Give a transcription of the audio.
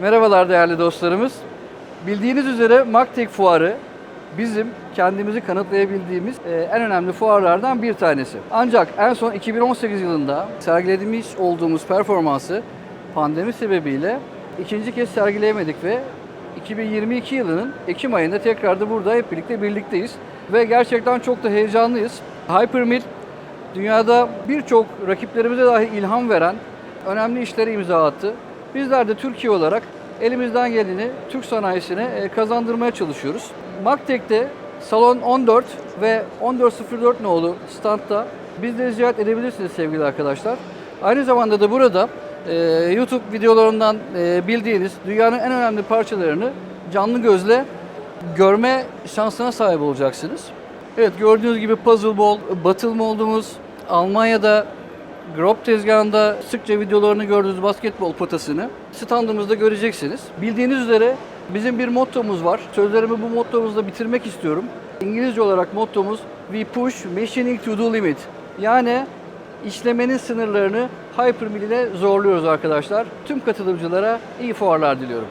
Merhabalar değerli dostlarımız. Bildiğiniz üzere Maktek Fuarı bizim kendimizi kanıtlayabildiğimiz e, en önemli fuarlardan bir tanesi. Ancak en son 2018 yılında sergilemiş olduğumuz performansı pandemi sebebiyle ikinci kez sergileyemedik ve 2022 yılının Ekim ayında tekrar da burada hep birlikte birlikteyiz. Ve gerçekten çok da heyecanlıyız. Hypermill dünyada birçok rakiplerimize dahi ilham veren önemli işlere imza attı. Bizler de Türkiye olarak elimizden geleni Türk sanayisine e, kazandırmaya çalışıyoruz. Maktek'te Salon 14 ve 1404 nolu standta bizleri ziyaret edebilirsiniz sevgili arkadaşlar. Aynı zamanda da burada e, YouTube videolarından e, bildiğiniz dünyanın en önemli parçalarını canlı gözle görme şansına sahip olacaksınız. Evet gördüğünüz gibi Puzzle Ball, Battle Mold'umuz, Almanya'da Grop tezgahında sıkça videolarını gördüğünüz basketbol potasını standımızda göreceksiniz. Bildiğiniz üzere bizim bir mottomuz var. Sözlerimi bu mottomuzla bitirmek istiyorum. İngilizce olarak mottomuz We push machining to the limit. Yani işlemenin sınırlarını Hypermill ile zorluyoruz arkadaşlar. Tüm katılımcılara iyi fuarlar diliyorum.